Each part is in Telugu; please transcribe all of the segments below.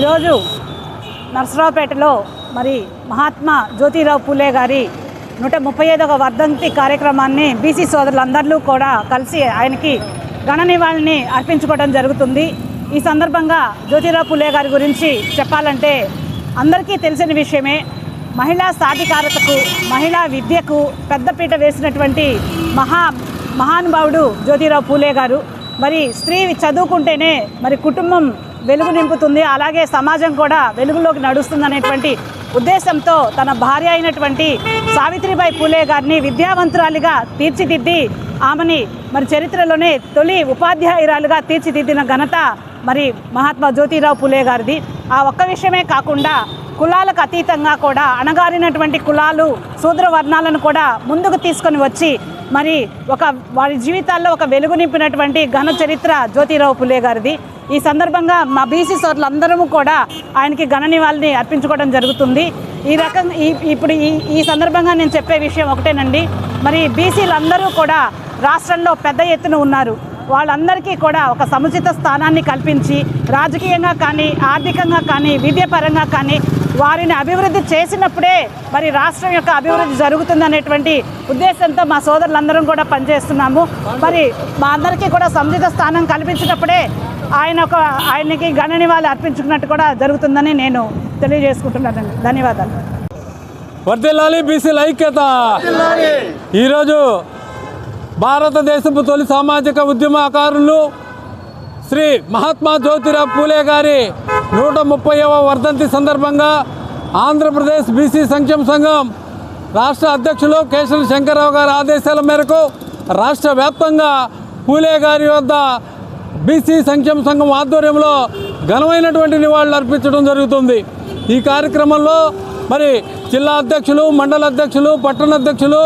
ఈరోజు నర్సరావుపేటలో మరి మహాత్మా జ్యోతిరావు పూలే గారి నూట ముప్పై ఐదవ వర్ధంతి కార్యక్రమాన్ని బీసీ సోదరులందరూ కూడా కలిసి ఆయనకి గణ నివాళిని అర్పించుకోవడం జరుగుతుంది. ఈ సందర్భంగా జ్యోతిరావు పూలే గారి గురించి చెప్పాలంటే అందరికీ తెలిసిన విషయమే. మహిళా సాధికారతకు మహిళా విద్యకు పెద్దపీట వేసినటువంటి మహా మహానుభావుడు జ్యోతిరావు పూలే గారు. మరి స్త్రీ చదువుకుంటేనే మరి కుటుంబం వెలుగు నింపుతుంది. అలాగే సమాజం కూడా వెలుగులోకి నడుస్తుంది అనేటువంటి ఉద్దేశంతో తన భార్య అయినటువంటి సావిత్రిబాయి పూలే గారిని విద్యావంతురాలిగా తీర్చిదిద్ది ఆమెని మరి చరిత్రలోనే తొలి ఉపాధ్యాయురాలుగా తీర్చిదిద్దిన ఘనత మరి మహాత్మా జ్యోతిరావు పూలే గారిది. ఆ ఒక్క విషయమే కాకుండా కులాలకు అతీతంగా కూడా అణగారినటువంటి కులాలు శూద్ర వర్ణాలను కూడా ముందుకు తీసుకొని వచ్చి మరి ఒక వారి జీవితాల్లో ఒక వెలుగు నింపినటువంటి ఘన చరిత్ర జ్యోతిరావు పులే గారిది. ఈ సందర్భంగా మా బీసీ సోదరులందరము కూడా ఆయనకి ఘన నివాళిని అర్పించుకోవడం జరుగుతుంది. ఈ రకంగా ఈ ఇప్పుడు ఈ ఈ సందర్భంగా నేను చెప్పే విషయం ఒకటేనండి. మరి బీసీలందరూ కూడా రాష్ట్రంలో పెద్ద ఎత్తున ఉన్నారు. వాళ్ళందరికీ కూడా ఒక సముచిత స్థానాన్ని కల్పించి రాజకీయంగా కానీ ఆర్థికంగా కానీ విద్యాపరంగా కానీ వారిని అభివృద్ధి చేసినప్పుడే మరి రాష్ట్రం యొక్క అభివృద్ధి జరుగుతుందనేటువంటి ఉద్దేశంతో మా సోదరులందరం కూడా పనిచేస్తున్నాము. మరి మా అందరికీ కూడా సముచిత స్థానం కల్పించినప్పుడే ఆయన ఒక ఆయనకి గణ నివాళి అర్పించుకున్నట్టు కూడా జరుగుతుందని నేను తెలియజేసుకుంటున్నానండి. ధన్యవాదాలు. వర్దిల్లాలి బీసీల ఐక్యత. ఈరోజు భారతదేశపు తొలి సామాజిక ఉద్యమకారులు శ్రీ మహాత్మా జ్యోతిరావు పూలే గారి నూట ముప్పైవ వర్ధంతి సందర్భంగా ఆంధ్రప్రదేశ్ బీసీ సంక్షేమ సంఘం రాష్ట్ర అధ్యక్షులు కేశవ శంకర్రావు గారి ఆదేశాల మేరకు రాష్ట్ర వ్యాప్తంగా పూలే గారి వద్ద బీసీ సంక్షేమ సంఘం ఆధ్వర్యంలో ఘనమైనటువంటి నివాళులు అర్పించడం జరుగుతుంది. ఈ కార్యక్రమంలో మరి జిల్లా అధ్యక్షులు మండల అధ్యక్షులు పట్టణ అధ్యక్షులు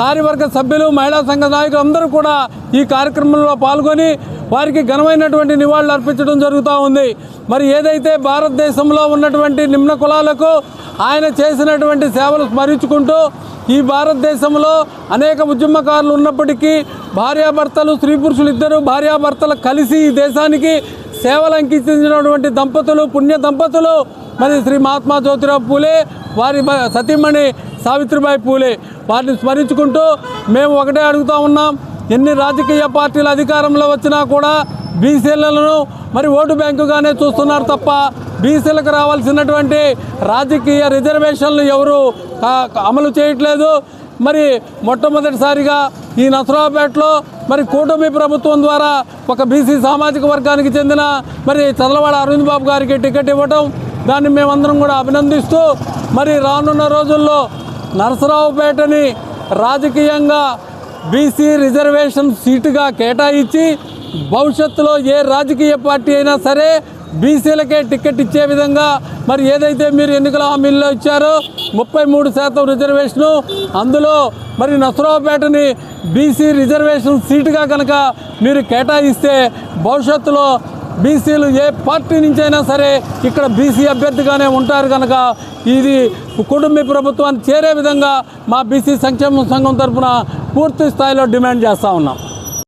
కార్యవర్గ సభ్యులు మహిళా సంఘ నాయకులు అందరూ కూడా ఈ కార్యక్రమంలో పాల్గొని వారికి ఘనమైనటువంటి నివాళులు అర్పించడం జరుగుతూ ఉంది. మరి ఏదైతే భారతదేశంలో ఉన్నటువంటి నిమ్న కులాలకు ఆయన చేసినటువంటి సేవలు స్మరించుకుంటూ ఈ భారతదేశంలో అనేక ఉద్యమకారులు ఉన్నప్పటికీ భార్యాభర్తలు స్త్రీ పురుషులు ఇద్దరు భార్యాభర్తలు కలిసి ఈ దేశానికి సేవలు అంకించినటువంటి దంపతులు పుణ్య దంపతులు. మరి శ్రీ మహాత్మా జ్యోతిరావు పూలే వారి సతీమణి సావిత్రిబాయి పూలే వారిని స్మరించుకుంటూ మేము ఒకటే అడుగుతూ ఉన్నాం ఎన్ని రాజకీయ పార్టీలు అధికారంలో వచ్చినా కూడా బీసీలను మరి ఓటు బ్యాంకుగానే చూస్తున్నారు తప్ప బీసీలకు రావాల్సినటువంటి రాజకీయ రిజర్వేషన్లు ఎవరు అమలు చేయట్లేదు. మరి మొట్టమొదటిసారిగా ఈ నసరాపేటలో మరి కూటమి ప్రభుత్వం ద్వారా ఒక బీసీ సామాజిక వర్గానికి చెందిన మరి చదలవాడ అరవింద్ బాబు గారికి టికెట్ ఇవ్వటం దాన్ని మేమందరం కూడా అభినందిస్తూ మరి రానున్న రోజుల్లో నరసరావుపేటని రాజకీయంగా బీసీ రిజర్వేషన్ సీటుగా కేటాయించి భవిష్యత్తులో ఏ రాజకీయ పార్టీ అయినా సరే బీసీలకే టికెట్ ఇచ్చే విధంగా మరి ఏదైతే మీరు ఎన్నికల హామీల్లో ఇచ్చారో ముప్పై మూడు శాతం రిజర్వేషను అందులో మరి నసరావుపేటని బీసీ రిజర్వేషన్ సీటుగా కనుక మీరు కేటాయిస్తే భవిష్యత్తులో బీసీలు ఏ పార్టీ నుంచైనా సరే ఇక్కడ బీసీ అభ్యర్థిగానే ఉంటారు కనుక ఇది కుటుంబ ప్రభుత్వాన్ని చేరే విధంగా మా బీసీ సంక్షేమ సంఘం తరఫున పూర్తి స్థాయిలో డిమాండ్ చేస్తూ ఉన్నాం.